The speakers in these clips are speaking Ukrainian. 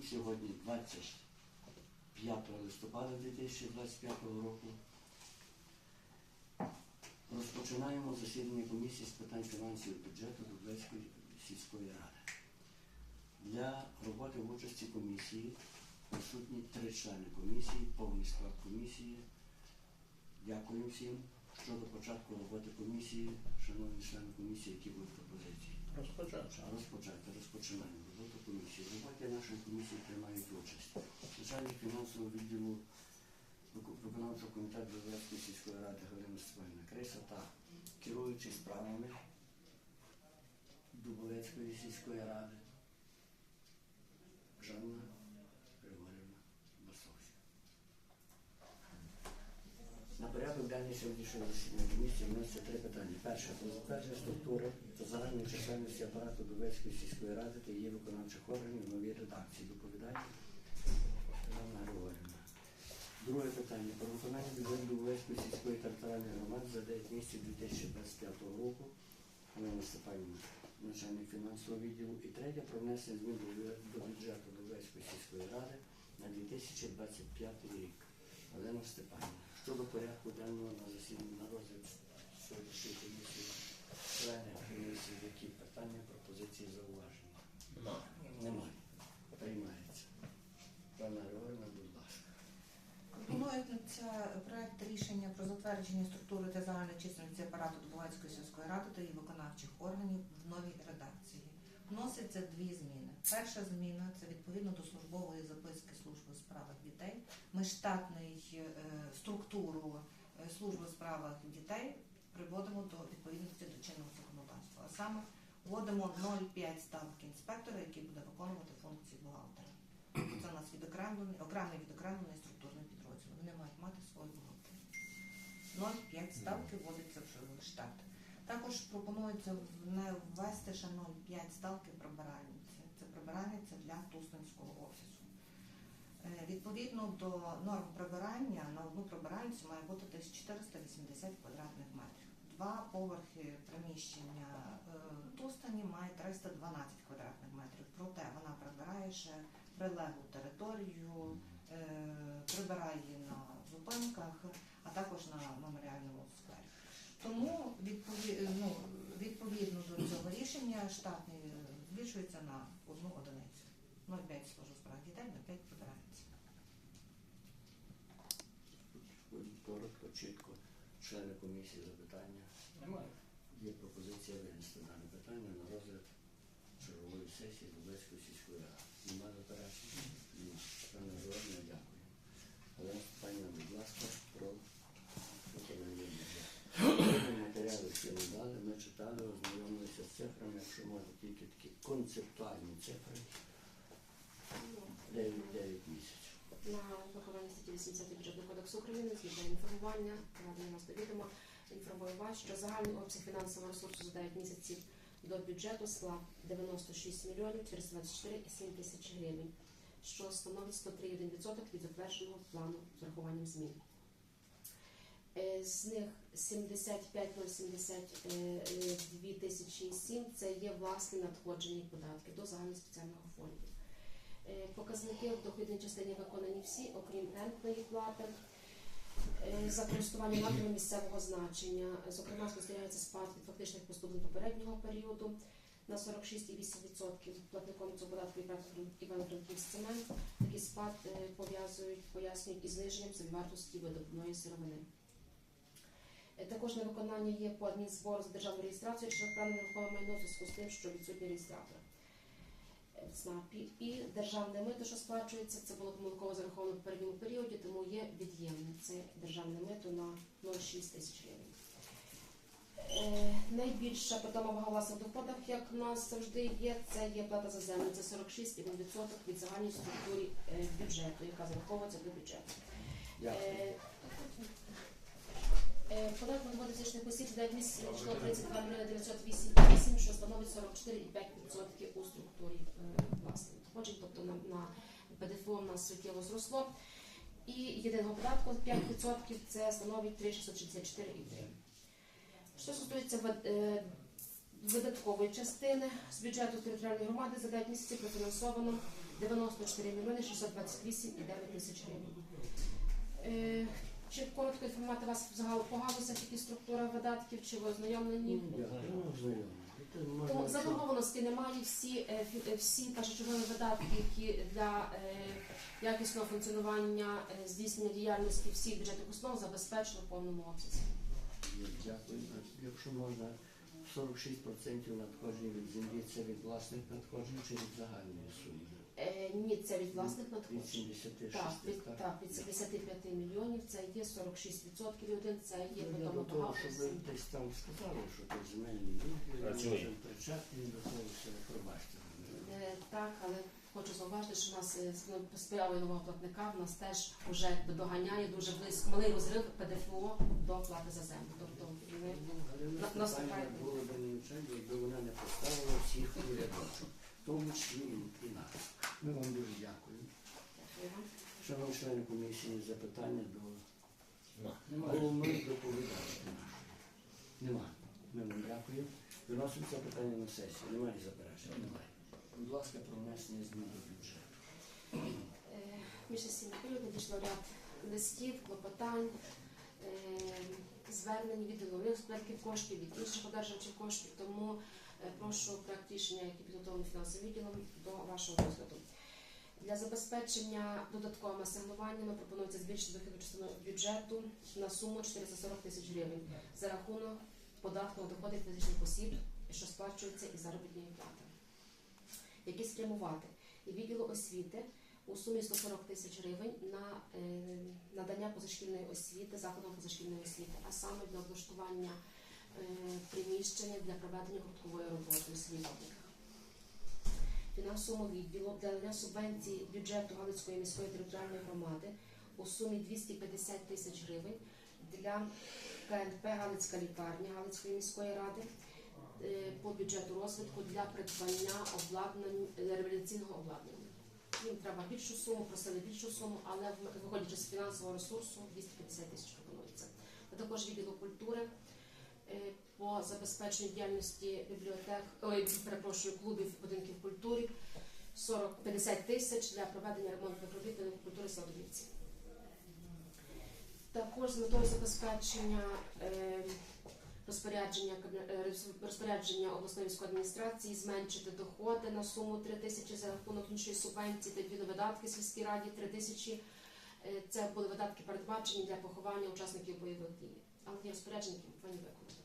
всім. Сьогодні 25 листопада 2025 року. Розпочинаємо засідання комісії з питань фінансів і бюджету Дубецької сільської ради. Для роботи в участі комісії присутні три члени комісії, повний склад комісії. Дякую всім. Щодо початку роботи комісії, шановні члени комісії, які будуть пропозиції. Розпочавши. Розпочати, розпочинаємо роботу комісії. В роботі нашої комісії приймають участь. Начальник фінансового відділу виконавчого комітету Дубровецької сільської ради Галина Степанівна Криса та керуючий справами Дубовецької сільської ради Жанна Григорівна Басовська. На денний сьогоднішнього засідання комісії вносяться три питання. Перше про затвердження структури та загальної чисельності апарату Дубецької сільської ради та її виконавчих органів в новій редакції. Доповідає Жанна Григорівна. Друге питання про виконання бюджету Дубовецької сільської територіальної громади за 9 місяців 2025 року. Олена Степанівна, начальник фінансового відділу. І третє про внесення змін до бюджету Дубовецької сільської ради на 2025 рік. Олена Степанівна. Щодо порядку денного на засіданні на розгляд сьогоднішньої комісії, члени комісії, які питання, пропозиції, зауваження. Нема. Немає. Приймається. Пане Григорівна, будь ласка. Пропонується проект рішення про затвердження структури та загальної чисельності апарату Дубовецької сільської ради та її виконавчих органів в новій редакції. Вносяться дві зміни. Перша зміна це відповідно до службової записки служби у справах дітей. Ми штатний е, структуру е, служби у дітей приводимо до відповідності до чинного законодавства. А саме вводимо 0,5 ставки інспектора, який буде виконувати функції бухгалтера. Це у нас відокремлений, окремий відокремлений структурний підрозділ. Вони мають мати свою бухгалтерію. 0,5 ставки вводиться в штат. Також пропонується не ввести ще 0,5 ставки прибиральниці. Це прибиральниця для Тусненського офісу. Е, Відповідно до норм прибирання на одну прибиральницю має бути десь 480 квадратних метрів. Два поверхи приміщення е, Тустані має 312 квадратних метрів. Проте вона прибирає ще прилеглу територію, е, прибирає на зупинках, а також на меморіальному сквері. Тому ну, відповідно до цього рішення штатний збільшується на одну одиницю. 0,5 служу справ дітей, 0,5 прибирається. Коротко, Члени комісії запитання. Немає. Є пропозиція винести дане питання на розгляд чергової сесії Дубецької сільської ради. Немає заперечень? Пане Григорівна, дякую. Олена Степанівна, будь ласка, про виконання. Матеріали всі надали, ми читали, ознайомилися з цифрами, якщо можна тільки такі концептуальні цифри. 9, 9 місяців. на виховання статті 80 бюджетного кодексу України згідно інформування до відома інформую вас, що загальний обсяг фінансового ресурсу за 9 місяців до бюджету склав 96 мільйонів 424,7 тисяч гривень, що становить 103,1% від затвердженого плану з урахуванням змін. Е, З них 75,072 тисячі і 7 це є власні надходження і податки до загального спеціального фонду. Е, Показники в доходній частині виконані всі, окрім рентної плати. Е, За користування надрами місцевого значення. Зокрема, спостерігається спад від фактичних поступлень попереднього періоду на 46,8%. Платником цього податку Івано-Франківський цемент. Такий спад е, пов'язують, пояснюють із зниженням собівартості видобувної сировини. Е, Також на виконання є по адмінзбору за державну реєстрацію через правне нерухоме майно зв'язку з тим, що відсутні реєстратори в ЦНАПі. І державне мито, що сплачується, це було помилково зараховано в попередньому періоді, тому є від'ємне. Це державне мито на 0,6 тисяч гривень. Е, найбільша питома вага власних доходах, як в нас завжди є, це є плата за землю. Це 46,1% від загальної структури е, бюджету, яка зараховується до бюджету. Е, е, Податок на фізичних осіб 9 місяців надійшло 32 мільйони 908,8, що становить 44,5% у структурі е, власних надходжень, тобто на, ПДФО в нас суттєво зросло. І єдиного податку 5% це становить 3,664,3. Що стосується е, видаткової частини з бюджету територіальної громади за 9 місяців профінансовано 94 мільйони 628 і 9 тисяч гривень. Чи коротко інформувати вас взагалі по галузях, які структура видатків, чи ви ознайомлені? Можна Тому заборгованості немає. Всі, е, фі- е, всі першочергові видатки, які для е, якісного функціонування е, здійснення діяльності всіх бюджетних установ забезпечено в повному обсязі. Дякую. Якщо можна, 46% надходжень від землі це від власних надходжень чи від загальної суми? Е, Ні, це від власних надходжень. 76, Так, від, так? так, від 75 мільйонів це є 46% і один, це є Ну, Я до того, щоб ви десь там сказали, що ти земельні Працює. може, причетні до того, що пробачте. Е, Так, але хочу зауважити, що в нас е, з ну, з появою нового платника в нас теж вже доганяє дуже близько малий розрив ПДФО до плати за землю. Тобто ми Але в нас питання. було б навчання, якби вона не поставила всіх у рядочок, тому числі і- нас. Ми вам дуже дякуємо. Шановні члени комісії, запитання до Нема. головної доповідачки нашої. Нема. Ми вам дякуємо. Виносимо це питання на сесію. Немає заперечень? Немає. Будь ласка, про внесення змін до бюджету. Е, Міжсесійний період надійшло ряд листів, клопотань, е, звернень від збірків коштів, від інших одержувачів коштів. Тому прошу проект рішення, який підготовлений фінансовим відділом, до вашого розгляду. Для забезпечення додатковими асигнуваннями пропонується збільшити дохідну частину бюджету на суму 440 тисяч гривень за рахунок податку на доходи фізичних осіб, що сплачується із заробітної плати, які спрямувати і відділу освіти у сумі 140 тисяч гривень на е, надання позашкільної освіти, закладом позашкільної освіти, а саме для облаштування е, приміщення для проведення гурткової роботи у світовниках. Фінансовому відділу для субвенції бюджету Галицької міської територіальної громади у сумі 250 тисяч гривень для КНП Галицька лікарня Галицької міської ради е, по бюджету розвитку для придбання обладнань е, реабілітаційного обладнання. Їм треба більшу суму, просили більшу суму, але виходячи з фінансового ресурсу 250 тисяч пропонується. Також відділу культури е, по забезпеченню діяльності бібліотек, ой, перепрошую, клубів будинків культури 40 50 тисяч для проведення ремонтних робіт будинку культури Сладовівці. Також з метою забезпечення е, розпорядження, е, розпорядження обласної військової адміністрації зменшити доходи на суму 3 тисячі за рахунок іншої субвенції та дві видатки сільській раді 3 тисячі. Е, Це були видатки передбачені для поховання учасників бойових дій. Але є розпорядження, які повинні виконати.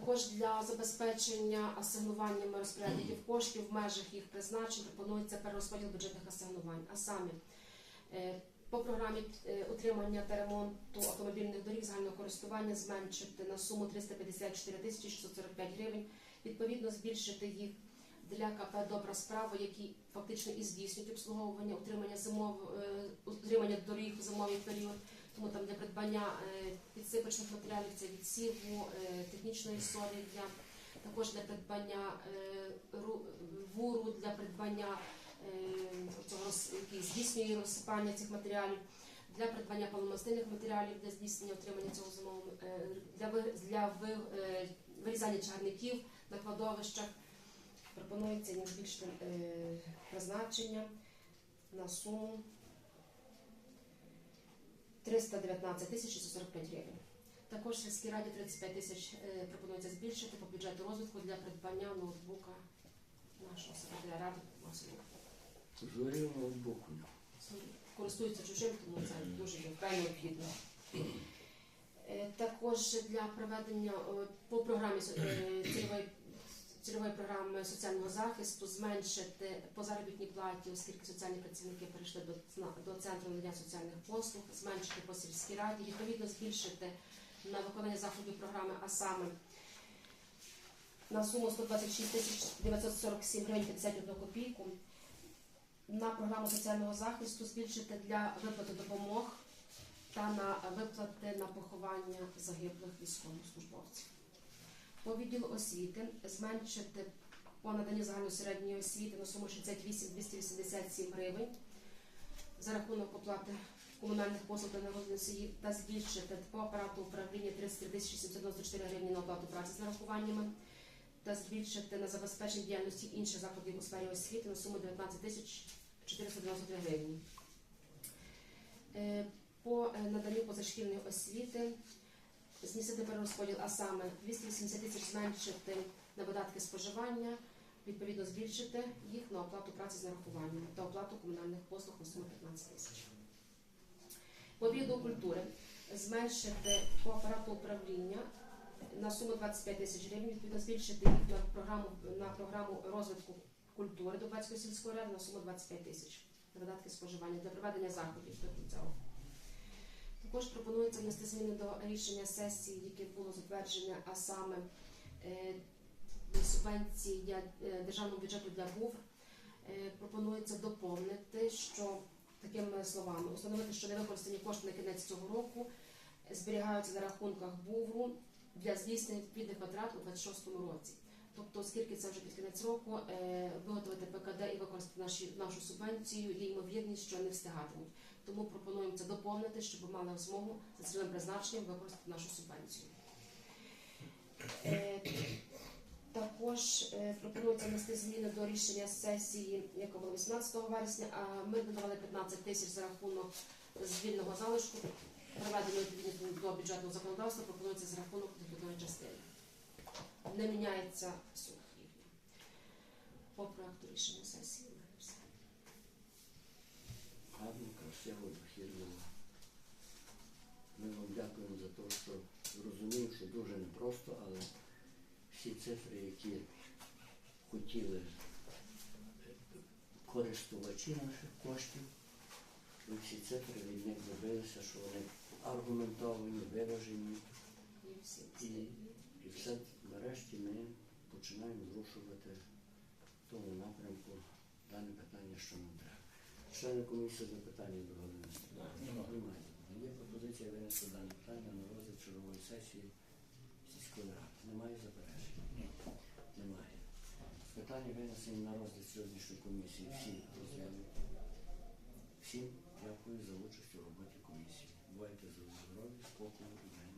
Також для забезпечення асигнуваннями розпорядників коштів в межах їх призначень пропонується перерозподіл бюджетних асигнувань, а саме по програмі е, утримання та ремонту автомобільних доріг загального користування зменшити на суму 354 тисячі 645 гривень, відповідно збільшити їх для КП Добра справа, які фактично і здійснюють обслуговування утримання зимов е, утримання доріг в зимовий період. Тому там для придбання е, підсипочних матеріалів це відсіву, е, технічної солі для також для придбання е, вуру, для придбання який здійснює розсипання цих матеріалів, для придбання паломастильних матеріалів для здійснення отримання цього зимового для для вирізання чагарників на кладовищах. Пропонується їм збільшити е, призначення на суму 319 тисяч 645 гривень. Також в сільській раді 35 тисяч е, пропонується збільшити по бюджету розвитку для придбання ноутбука нашого секретаря ради Василю. Зорів ноутбук. Користуються чужим, тому це дуже вкрай необхідно. Е, Також для проведення по програмі е, цільової, цільової програми соціального захисту зменшити по заробітній платі, оскільки соціальні працівники перейшли до, до центру надання соціальних послуг, зменшити по сільській раді, відповідно збільшити на виконання заходів програми, а саме на суму 126 тисяч 947 гривень 51 копійку. На програму соціального захисту збільшити для виплати допомог та на виплати на поховання загиблих військовослужбовців. По відділу освіти зменшити по наданню загальної середньої освіти на суму 68 287 гривень за рахунок оплати комунальних послуг та народних та збільшити по апарату управління 33 794 гривні на оплату праці з нарахуваннями та збільшити на забезпечення діяльності інших закладів у сфері освіти на суму 19 тисяч 493 гривні. Е, По е, наданню позашкільної освіти змістити перерозподіл, а саме 280 тисяч зменшити на видатки споживання, відповідно збільшити їх на оплату праці з нарахуванням та оплату комунальних послуг на суму 15 тисяч. По відділу культури зменшити по апарату управління на суму 25 тисяч гривень, відповідно збільшити їх на програму на програму розвитку культури до сільської ради на суму 25 тисяч на видатки споживання для проведення заходів до кінця. Також пропонується внести зміни до рішення сесії, яке було затверджене, а саме е, субвенції для е, державного бюджету для БУВ. Е, пропонується доповнити, що такими словами установити, що невикористані кошти на кінець цього року зберігаються на рахунках БУВРу для здійснення відповідних витрат у 2026 році. Тобто, оскільки це вже під кінець року, виготовити ПКД і використати нашу субвенцію є ймовірність, що не встигатимуть. Тому пропонуємо це доповнити, щоб мали змогу за цільовим призначенням використати нашу субвенцію. Е, також е, пропонується внести зміни до рішення сесії, яка була 18 вересня. А ми додавали 15 тисяч за рахунок звільного залишку, проведено до бюджетного законодавства, пропонується за рахунок дохідної частини. Не міняється їхня. По проекту рішення сесії. все. Гарно, красиво. Ми вам дякуємо за те, що розуміємо, що дуже непросто, але всі цифри, які хотіли е, користувачі наших коштів, ми всі цифри від них добилися, що вони аргументовані, виражені. І, і все нарешті ми починаємо зрушувати в тому напрямку дане питання, що нам треба. Члени комісії запитання до Степанівни? Немає. Є пропозиція винести дане питання на розгляд чергової сесії сільської ради. Немає заперечень? Немає. Питання винесені на розгляд сьогоднішньої комісії. Всі розглянули. Всім дякую за участь у роботі комісії. Бувайте здорові, спокою і миру.